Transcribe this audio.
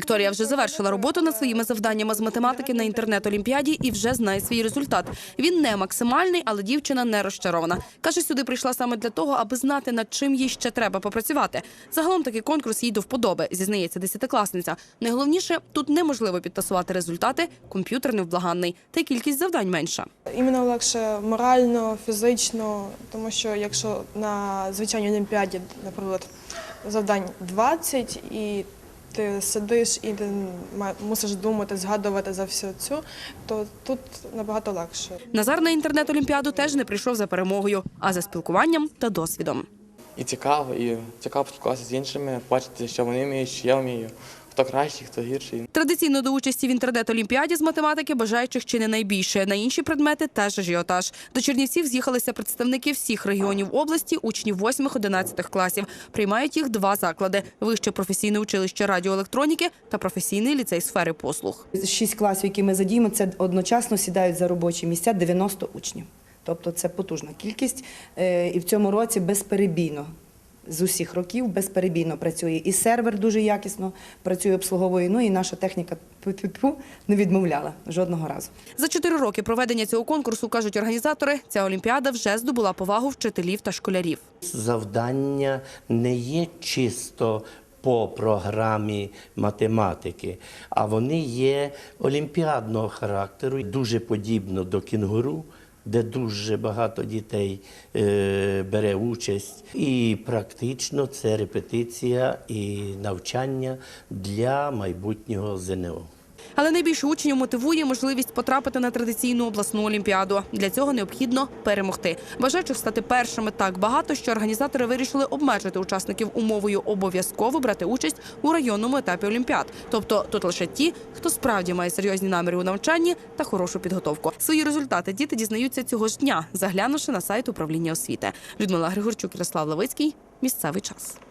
Вікторія вже завершила роботу над своїми завданнями з математики на інтернет-олімпіаді і вже знає свій результат. Він не максимальний, але дівчина не розчарована. Каже, сюди прийшла саме для того, аби знати, над чим їй ще треба попрацювати. Загалом такий конкурс їй до вподоби, зізнається десятикласниця. Найголовніше тут неможливо підтасувати результати. Комп'ютер невблаганний, та й кількість завдань менша. Іменно легше морально, фізично, тому що якщо на звичайній олімпіаді, наприклад, завдань 20 і ти сидиш і ти мусиш думати, згадувати за всю цю, то тут набагато легше. Назар на інтернет-олімпіаду теж не прийшов за перемогою, а за спілкуванням та досвідом. І цікаво, і цікаво спілкуватися з іншими, бачити, що вони вміють, що я вмію, хто кращий, хто гірший. Традиційно до участі в інтернет-олімпіаді з математики бажаючих чи не найбільше. На інші предмети теж ажіотаж. До Чернівців з'їхалися представники всіх регіонів області, учнів 8-11 класів. Приймають їх два заклади: вище професійне училище радіоелектроніки та професійний ліцей сфери послуг. Шість класів, які ми задіємо, це одночасно сідають за робочі місця 90 учнів. Тобто це потужна кількість. Е, І в цьому році безперебійно. З усіх років безперебійно працює і сервер дуже якісно працює, обслуговує. Ну і наша техніка не відмовляла жодного разу. За чотири роки проведення цього конкурсу кажуть організатори. Ця олімпіада вже здобула повагу вчителів та школярів. завдання не є чисто по програмі математики, а вони є олімпіадного характеру, дуже подібно до кінгуру. Де дуже багато дітей е, бере участь, і практично це репетиція і навчання для майбутнього ЗНО. Але найбільше учнів мотивує можливість потрапити на традиційну обласну олімпіаду. Для цього необхідно перемогти. Бажаючих стати першими так багато, що організатори вирішили обмежити учасників умовою обов'язково брати участь у районному етапі олімпіад. Тобто тут лише ті, хто справді має серйозні наміри у навчанні та хорошу підготовку. Свої результати діти дізнаються цього ж дня, заглянувши на сайт управління освіти. Людмила Григорчук, Ярослав Лавицький. Місцевий час.